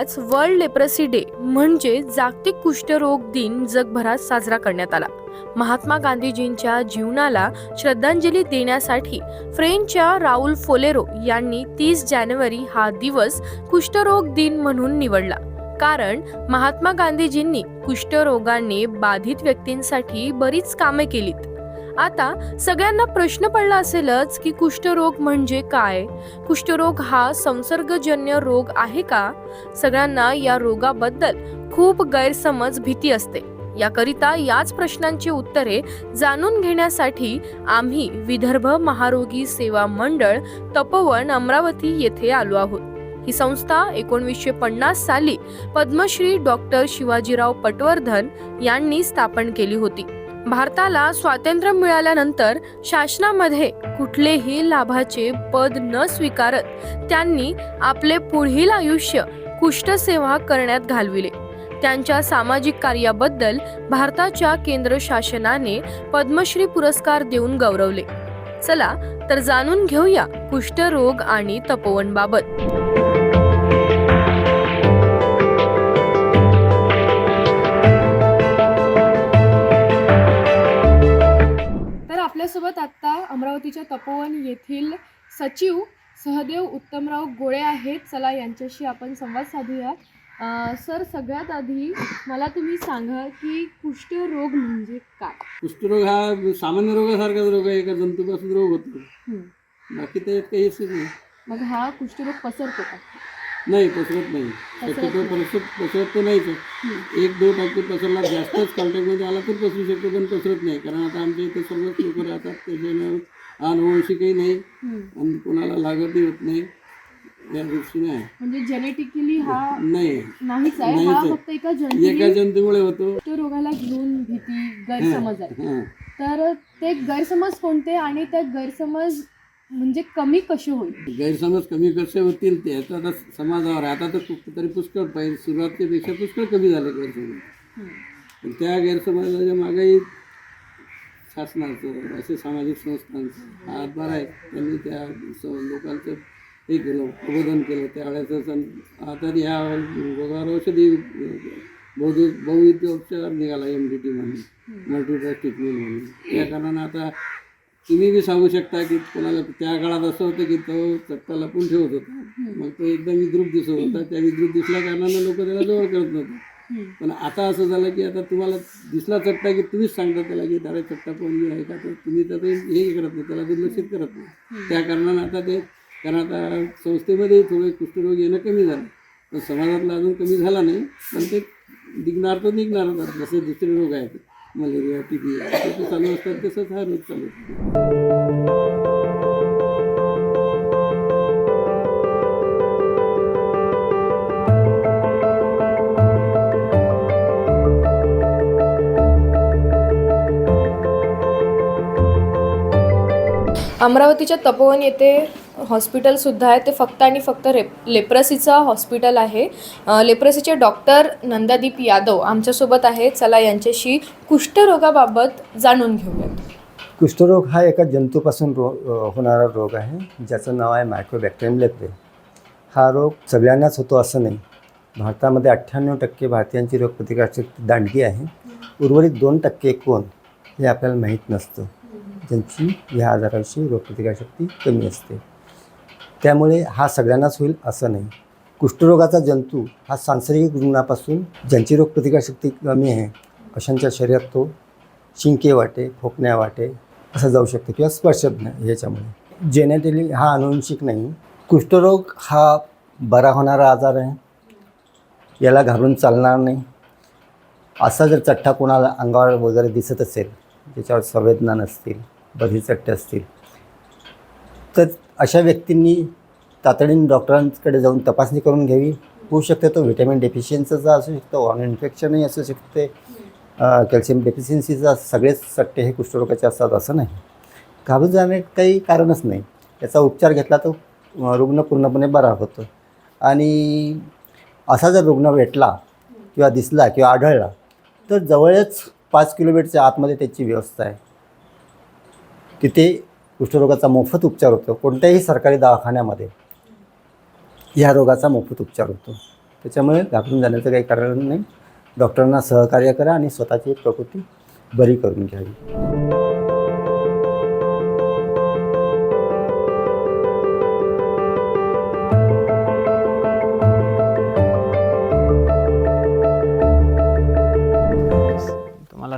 नुकताच world leprosy day म्हणजे जागतिक कुष्ठरोग दिन जगभरात साजरा करण्यात आला. महात्मा गांधीजींच्या जीवनाला श्रद्धांजली देण्यासाठी फ्रेंचच्या राहुल फोलेरो यांनी तीस जानेवारी हा दिवस कुष्ठरोग दिन म्हणून निवडला. कारण महात्मा गांधीजींनी कुष्ठरोगाने बाधित व्यक्तींसाठी बरीच कामे केलीत. आता सगळ्यांना प्रश्न पडला असेलच की कुष्ठरोग म्हणजे काय? कुष्ठरोग हा संसर्गजन्य रोग आहे का? सगळ्यांना या रोगाबद्दल खूप गैरसमज भीती असते. याकरिता याच प्रश्नांची उत्तरे जाणून घेण्यासाठी आम्ही विदर्भ महारोगी सेवा मंडळ तपोवन अमरावती येथे आलो आहोत. ही संस्था एकोणवीसशे पन्नास साली पद्मश्री डॉक्टर शिवाजीराव पटवर्धन यांनी स्थापन केली होती. भारताला स्वातंत्र्य मिळाल्यानंतर शासनामध्ये कुठलेही लाभाचे पद न स्वीकारत त्यांनी आपले पुढील आयुष्य कुष्ठसेवा करण्यात घालविले. त्यांच्या सामाजिक कार्याबद्दल भारताच्या केंद्र शासनाने पद्मश्री पुरस्कार देऊन गौरवले. चला तर जाणून घेऊया कुष्ठरोग आणि तपोवन अमरावतीच्या तपोवन येथील सचिव सहदेव उत्तमराव गोळे आहेत. चला यांच्याशी आपण संवाद साधूया अं, सर सगळ्यात आधी मला तुम्ही सांगा की कुष्ठरोग म्हणजे काय? कुष्ठरोग हा सामान्य रोगासारखाच रोग आहे. एका जंतूपासून रोग होतो. हं. बाकी त्याच्यात काही हेच नाही. मग हा कुष्ठरोग पसरतो का? नाही पसरत नाही. शक्यतो पसरत पसरत तर नाहीच. आहे. एक दोन टक्के पसरला जास्तच कॉन्टॅक्टमध्ये आला तर पसरू शकतो पण पसरत नाही. कारण आता आमच्या इथे सर्वच लोक राहतात त्याच्यानं अनुवंशिकही नाही. आणि कोणाला लागतही होत नाही या दृष्टीने आहे म्हणजे जेनेटिकली हा नाही. नाहीच आहे. हा आहे. फक्त एका जंतू जंतूमुळे होतो. रोगाला घेऊन भीती गैरसमज आहे. हां. तर ते गैरसमज कोणते आणि ते गैरसमज म्हणजे कमी कसे होईल? गैरसमज कमी कसे होतील ते आता आता समाजावर आहे. आता तर खूप तरी पुष्कळ पाहिजे. सुरुवातीपेक्षा पुष्कळ कमी झाले गैरसमज. पण त्या गैरसमाजाच्या मागेही शासनाचं असे सामाजिक संस्थांचं हातभार आहे. त्यांनी त्या लोकांचं हे केलं. प्रबोधन केलं त्यावेळेस आता ह्या रोगावर औषधी बहु बहुविध उपचार निघाला एम डी टी म्हणून मल्टीड्रग ट्रीटमेंट म्हणून. त्या कारणानं आता तुम्ही बी सांगू शकता की कोणाला त्या काळात असं होतं की तो चट्टा लपून ठेवत होता. मग तो एकदम विद्रुप दिसत होता. त्या विद्रूप दिसल्या कारणानं लोक त्याला जवळ करत नव्हते. पण आता असं झालं की आता तुम्हाला दिसला चट्टा की तुम्हीच सांगता त्याला की दादा चट्टा कोण आहे का? तर तुम्ही तर हे करत नाही त्याला दुर्लक्षित करत नाही. त्या कारणानं आता ते कारण आता संस्थेमध्ये थोडे कुष्ठरोग येणं कमी झालं. पण समाजातला अजून कमी झाला नाही पण ते निघणार तर निघणारच आता. जसे दुसरे रोग आहेत मलेरिया टी बी ते चालू असतात तसंच हा रोग चालू असतो अमरावतीच्या तपोवन येथे हॉस्पिटलसुद्धा आहे. ते फक्त आणि फक्त रेप लेप्रसीचं हॉस्पिटल आहे. लेप्रसीचे डॉक्टर नंदादीप यादव आमच्यासोबत आहे चला यांच्याशी कुष्ठरोगाबाबत जाणून घेऊयात. कुष्ठरोग हा एका जंतूपासून रो होणारा रोग आहे. ज्याचं नाव आहे मायक्रोबॅक्टेरियम लेप्रे हा रोग सगळ्यांनाच होतो असं नाही. भारतामध्ये अठ्ठ्याण्णव टक्के भारतीयांची रोगप्रतिकारशक्ती दांडगी आहे. उर्वरित दोन टक्के कोण हे आपल्याला माहीत नसतं. त्यांची ह्या आजाराविषयी रोगप्रतिकारशक्ती कमी असते. त्यामुळे हा सगळ्यांनाच होईल असं नाही. कुष्ठरोगाचा जंतू हा सांसर्गिक रुग्णापासून ज्यांची रोगप्रतिकारशक्ती कमी आहे अशांच्या शरीरात तो शिंके वाटे खोकण्या वाटे असं जाऊ शकतं किंवा स्पर्श ह्याच्यामुळे. जेनेटिकली हा अनुवंशिक नाही. कुष्ठरोग हा बरा होणारा आजार आहे. याला घाबरून चालणार नाही. असा जर चट्टा कोणाला अंगावर वगैरे दिसत असेल ज्याच्यावर संवेदना नसतील बधी चट्टे असतील. तर अशा व्यक्तींनी तातडीने डॉक्टरांकडे जाऊन तपासणी करून घ्यावी. होऊ शकते तो व्हिटॅमिन डेफिशियन्सीचा असू शकतो ऑन इन्फेक्शनही असू शकते कॅल्शियम डेफिशियन्सीचा सगळेच सट्टे हे कुष्ठरोगाचे असतात असं नाही. घाबरून जाणे काही कारणच नाही. याचा उपचार घेतला तर रुग्ण पूर्णपणे बरा होतो. आणि असा जर रुग्ण भेटला किंवा दिसला किंवा आढळला तर जवळच पाच किलोमीटरच्या आतमध्ये त्याची व्यवस्था आहे. तिथे कुष्ठरोगाचा मोफत उपचार होतो कोणत्याही सरकारी दवाखान्यामध्ये ह्या रोगाचा मोफत उपचार होतो. त्याच्यामुळे घाबरून जाण्याचं काही कारण नाही. डॉक्टरांना सहकार्य करा आणि स्वतःची प्रकृती बरी करून घ्यावी.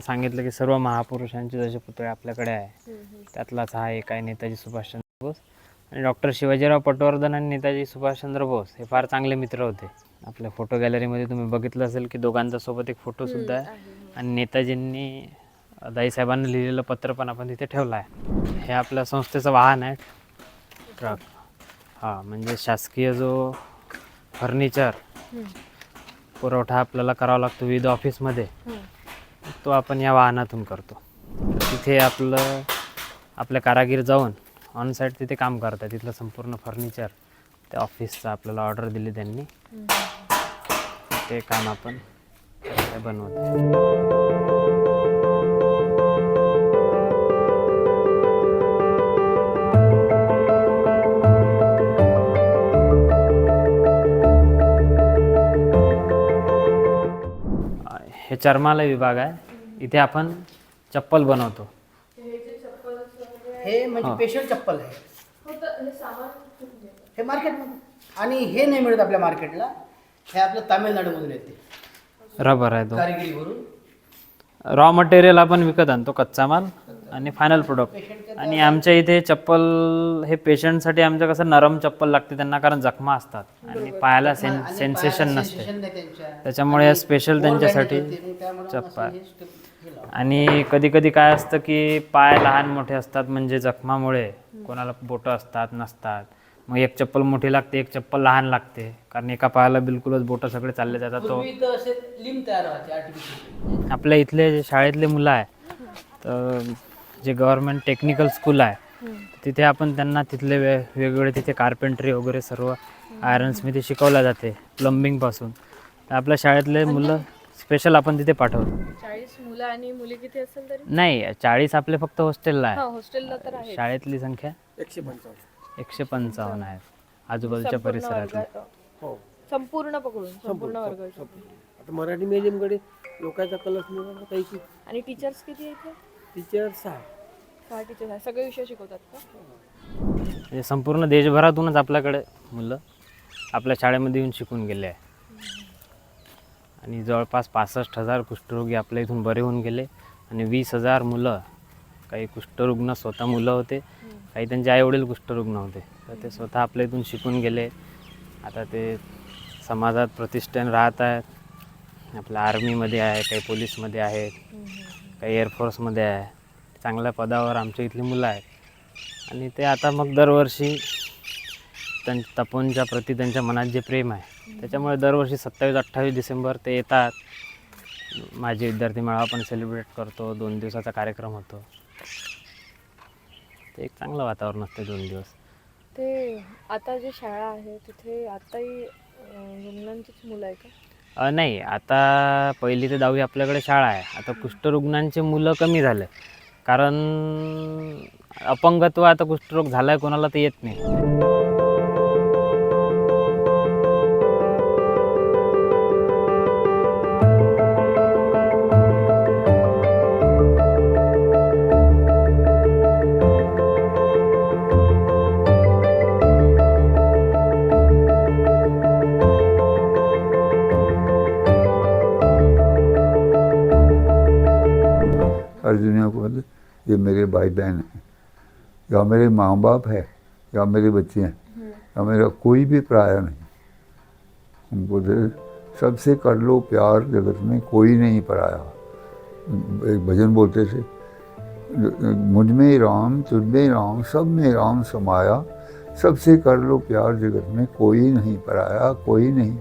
सांगितलं की सर्व महापुरुषांचे जसे पुतळे आपल्याकडे आहे त्यातलाच हा एक आहे नेताजी सुभाषचंद्र बोस. आणि डॉक्टर शिवाजीराव पटवर्धन आणि नेताजी सुभाषचंद्र बोस हे फार चांगले मित्र होते. आपल्या फोटो गॅलरीमध्ये तुम्ही बघितलं असेल की दोघांचा सोबत एक फोटो सुद्धा आहे. आणि नेताजींनी दाईसाहेबांना लिहिलेलं पत्र पण आपण तिथे ठेवलं आहे. हे आपल्या संस्थेचं वाहन आहे. ट्रक हां म्हणजे शासकीय जो फर्निचर पुरवठा आपल्याला करावा लागतो विविध ऑफिसमध्ये तो आपण या वाहनातून करतो. तिथे आपलं आपल्या कारागीर जाऊन ऑन साईड तिथे काम करतात. तिथलं संपूर्ण फर्निचर त्या ऑफिसचं आपल्याला ऑर्डर दिली त्यांनी. ते काम आपण बनवतो. हे चर्मालय विभाग आहे. इथे आपण चप्पल बनवतो. हे म्हणजे स्पेशल चप्पल आहे. हे मार्केटमध्ये आणि हे नाही मिळत आपल्या मार्केटला हे आपल्या तामिळनाडूमधून येते. रबर आहे तो. कारागिरीवरून. रॉ मटेरियल आपण विकत आणतो कच्चा माल. आणि फायनल प्रोडक्ट आणि आमच्या इथे चप्पल हे पेशंटसाठी आमचं कसं नरम चप्पल लागते त्यांना कारण जखमा असतात. आणि पायाला सेन सेन्सेशन नसते. त्याच्यामुळे स्पेशल त्यांच्यासाठी चप्पल. आणि कधी कधी काय असतं की पाय लहान मोठे असतात म्हणजे जखमामुळे. कोणाला बोटं असतात नसतात. मग एक चप्पल मोठी लागते एक चप्पल लहान लागते. कारण एका पायाला बिलकुलच बोटं सगळे चालले जातात तो आपल्या इथले जे शाळेतले मुलं आहे. तर जे गव्हर्मेंट टेक्निकल स्कूल आहे तिथे आपण त्यांना तिथले वे वेगवेगळे तिथे कार्पेंट्री वगैरे सर्व आयरन्समध्ये शिकवल्या जाते प्लंबिंगपासून तर आपल्या शाळेतले मुलं स्पेशल आपण तिथे पाठवतो. चाळीस मुलं आणि मुली किती असेल तरी? नाही चाळीस आपले फक्त हॉस्टेलला हा आहे हॉस्टेलला तर आहे शाळेतली संख्या एकशे पंचावन्न. एकशे पंचावन्न आहेत आजूबाजूच्या परिसरातली. हो. संपूर्ण पकडून संपूर्ण वर्ग आता मराठी मीडियमकडे लोकांचा कलस आणि टीचर्स किती आहेत इथे? टीचर सहा. सहा टीचर्स आहेत? सगळे विषय शिकवतात का? म्हणजे संपूर्ण देशभरातूनच आपल्याकडे मुलं आपल्या शाळेमध्ये येऊन शिकून गेले आहे. आणि जवळपास पासष्ट हजार कुष्ठरोगी आपल्या इथून बरे होऊन गेले. आणि वीस हजार मुलं काही कुष्ठरुग्ण स्वतः मुलं होते काही त्यांचे आईवडील कुष्ठरुग्ण होते. तर ते स्वतः आपल्या इथून शिकून गेले. आता ते समाजात प्रतिष्ठान राहत आहेत. आपल्या आर्मीमध्ये आहे काही पोलीसमध्ये आहेत काही एअरफोर्समध्ये आहे. चांगल्या पदावर आमच्या इथली मुलं आहेत. आणि ते आता मग दरवर्षी त्यां तपोनच्या प्रती त्यांच्या मनात जे प्रेम आहे त्याच्यामुळे दरवर्षी सत्तावीस अठ्ठावीस डिसेंबर ते येतात. माझे विद्यार्थी मेळावा पण सेलिब्रेट करतो दोन दिवसाचा कार्यक्रम होतो. ते एक चांगलं वातावरण असते दोन दिवस. ते आता जी शाळा आहे तिथे आताही रुग्णांचीच मुलं आहे का? नाही. आता पहिली ते दहावी आपल्याकडे शाळा आहे. आता कुष्ठरुग्णांचे मुलं कमी झाले. कारण अपंगत्व आता कुष्ठरोग झाला आहे कोणाला ते येत नाही. ये मेरे भाई बहन हैं। या मेरे माँ बाप है, या मेरे बच्चे हैं, या मेरा कोई भी पराया नहीं। उनको सबसे कर लो प्यार जगत में, कोई नहीं पराया। एक भजन बोलते थे, मुझमें राम, तुझ में राम, सब में राम समाया। सबसे कर लो प्यार जगत में, कोई नहीं पराया, कोई नहीं।